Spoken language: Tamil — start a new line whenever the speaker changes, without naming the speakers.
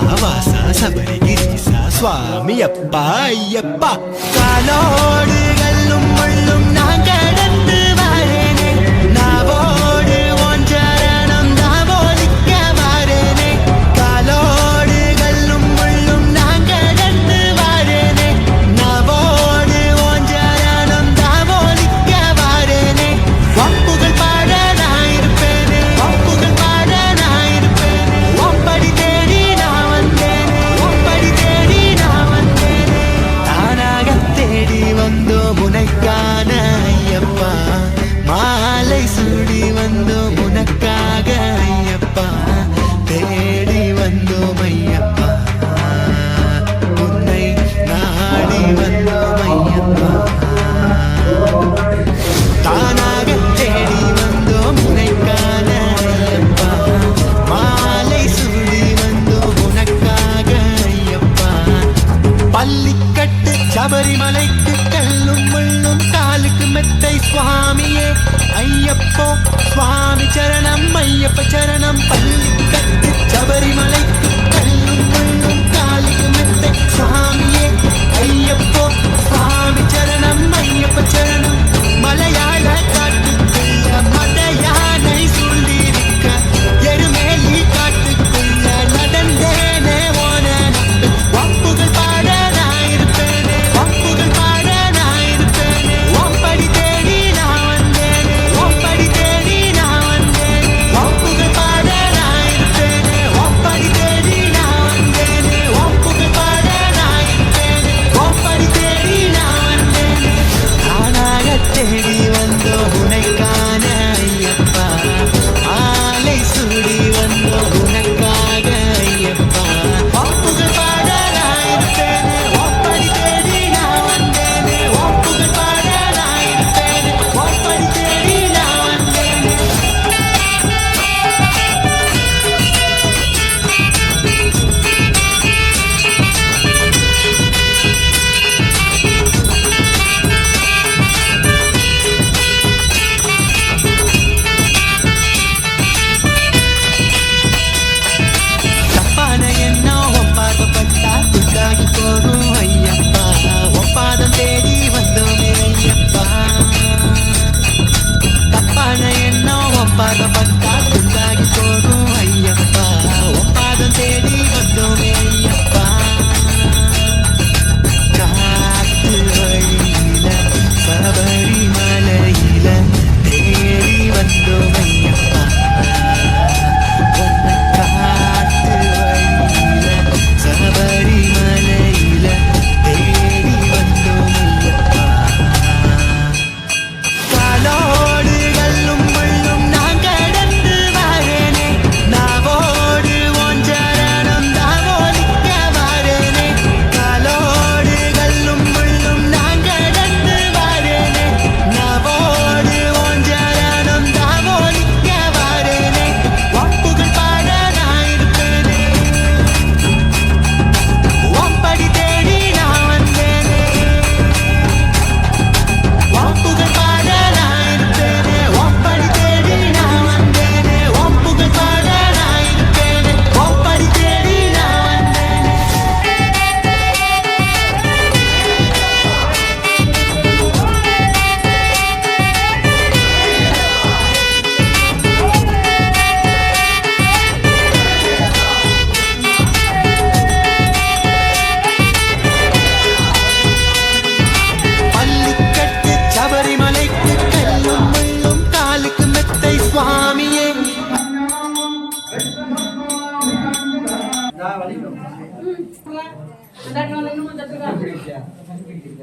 ಪ್ರವಾಸ ಸಬರಿಗಿರೀಸ ಸ್ವಾಮಿಯಪ್ಪ ಅಯ್ಯಪ್ಪ. ಕಾನೋಡು உனைக்கான అపచరణం ஒப்பாதம்
对